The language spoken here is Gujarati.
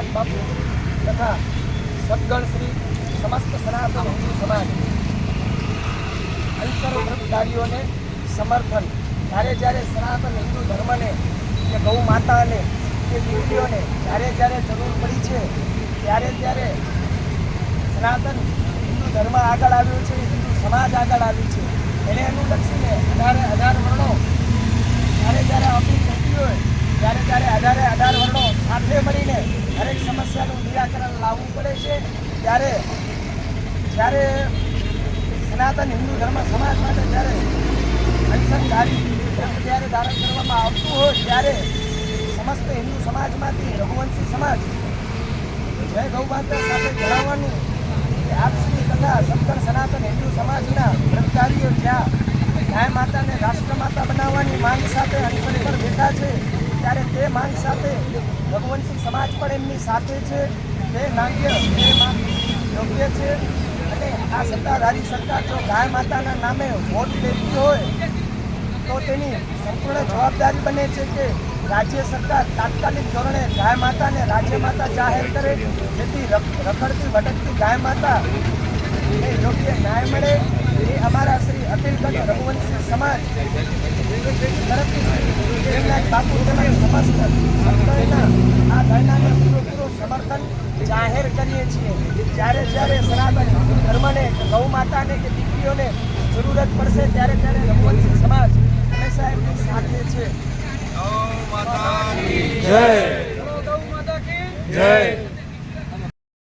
મહારાજ બાપુ તથા સદગણ શ્રી સમસ્ત સનાતન હિન્દુ સમાજ અલ્સર સમર્થન. જ્યારે જ્યારે સનાતન હિન્દુ ધર્મને કે ગૌ માતાને કે દીકરીઓને જ્યારે જ્યારે જરૂર પડી છે, ત્યારે ત્યારે સનાતન હિન્દુ ધર્મ આગળ આવ્યો છે, હિન્દુ સમાજ આગળ આવ્યું છે. એને અનુલક્ષીને અઢારે અઢાર વર્ણો જ્યારે જ્યારે અપીલ થતી હોય ત્યારે ત્યારે અઢારે અઢાર વર્ણો સાથે મળીને દરેક સમસ્યાનું નિરાકરણ લાવવું પડે છે. ત્યારે જ્યારે સનાતન હિન્દુ ધર્મ સમાજ માટે જ્યારે અનશનધારી વ્રત જ્યારે ધારણ કરવામાં આવતું હોય ત્યારે સમસ્ત હિન્દુ સમાજમાંથી રઘુવંશી સમાજ જય ગૌમાતા સાથે જણાવવાનું કે આપશ્રી તથા સત્તર સનાતન હિન્દુ સમાજના વ્રતધારીઓ જ્યાં ગાય માતાને રાષ્ટ્રમાતા બનાવવાની માંગ સાથે અનશન પર બેઠા છે તે માંગ સાથે રઘુવંશી સમાજ પણ એમની સાથે છે. તે નાગ્ય યોગ્ય છે. અને આ સત્તાધારી સરકાર જો ગાય માતાના નામે વોટ લેતી હોય, તો તેની સંપૂર્ણ જવાબદારી બને છે કે રાજ્ય સરકાર તાત્કાલિક ધોરણે ગાય માતાને રાજ્ય માતા જાહેર કરે, જેથી રખ- રખડતી, ભટકતી ગાય માતા એ યોગ્ય ન્યાય મળે. એ અમારા શ્રી અખિલગઢ રઘુવંશી સમાજ તરફથી દેવનાથ બાપુ તેમજ સમસ્ત આ ધરણાને પૂરેપૂરો સમર્થન જાહેર કરીએ છીએ જ્યારે જ્યારે સનાતન ધર્મને ગૌ કે દીકરીઓને જરૂરત પડશે ત્યારે ત્યારે રઘુવંશી સમાજ હંમેશા એમની સાથે છે જય. જય.